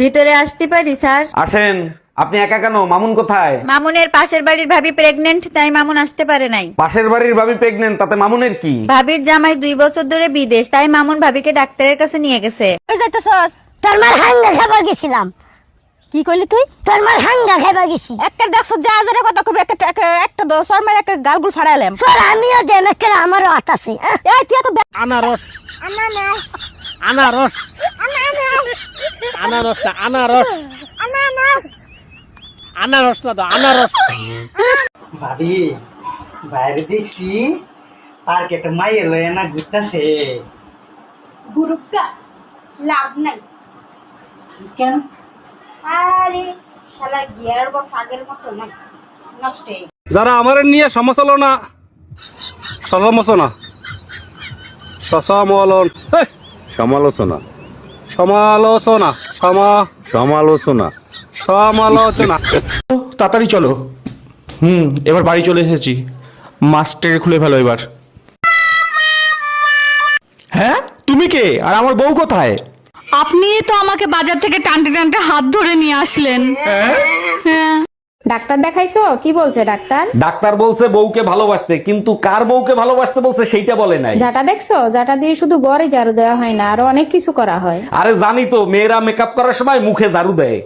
ভিতরে আসতে পারি স্যার? আসেন। আপনি একা কেন? মামুন কোথায়? মামুনের পাশের বাড়ির ভাবি প্রেগনেন্ট তাই মামুন আসতে পারে নাই। পাশের বাড়ির ভাবি প্রেগনেন্ট তাতে মামুনের কি? ভাবির জামাই দুই বছর ধরে বিদেশ তাই মামুন ভাবিকে ডাক্তারের কাছে নিয়ে গেছে। ওই যাইতেছস। তোর মার হাঙ্গা খাবার গেছিলাম। কি কইলি তুই? তোর মার হাঙ্গা খাবার গেছি। একটা দেখছ যা হাজারে কথা কবি একটা একটা একটা দো শর্মার একটা গালগুল ফাড়াইলাম। তোর আমিও একটা আমারও হাত এই তুই এত আনারস আনারস। আনারস। আনারস। আনারস না আনারস। আনারস। আনারস না তো আনারস। ভাবি বাইরে দেখছি পার্কে একটা মাইয়ে লয়ে না ঘুরতেছে। গুরুটা লাভ নাই। কেন? আরে শালার গিয়ার বক্স আগের মতো নাই নষ্ট হয়ে যারা আমার নিয়ে সমালোচনা সমালোচনা। সমালোচন এই, সমালোচনা। সমালোচনা। সমা সমালোচনা। সমালোচনা। তাড়াতাড়ি চলো। হুম এবার বাড়ি চলে এসেছি। মাস্টারে খুলে ফেলো এবার। হ্যাঁ? তুমি কে? আর আমার বউ কোথায়? আপনি তো আমাকে বাজার থেকে টানতে টানতে হাত ধরে নিয়ে আসলেন। হ্যাঁ। ডাক্তার দেখাইছো? কি বলছে ডাক্তার? ডাক্তার বলছে বউকে ভালোবাসতে কিন্তু কার বউকে ভালোবাসতে বলছে সেইটা বলে নাই। যাটা দেখছ? যাটা দিয়ে শুধু গড়ে ঝাড়ু দেওয়া হয় না আরও অনেক কিছু করা হয়। আরে জানি তো মেয়েরা মেকআপ করার সময় মুখে ঝাড়ু দেয়।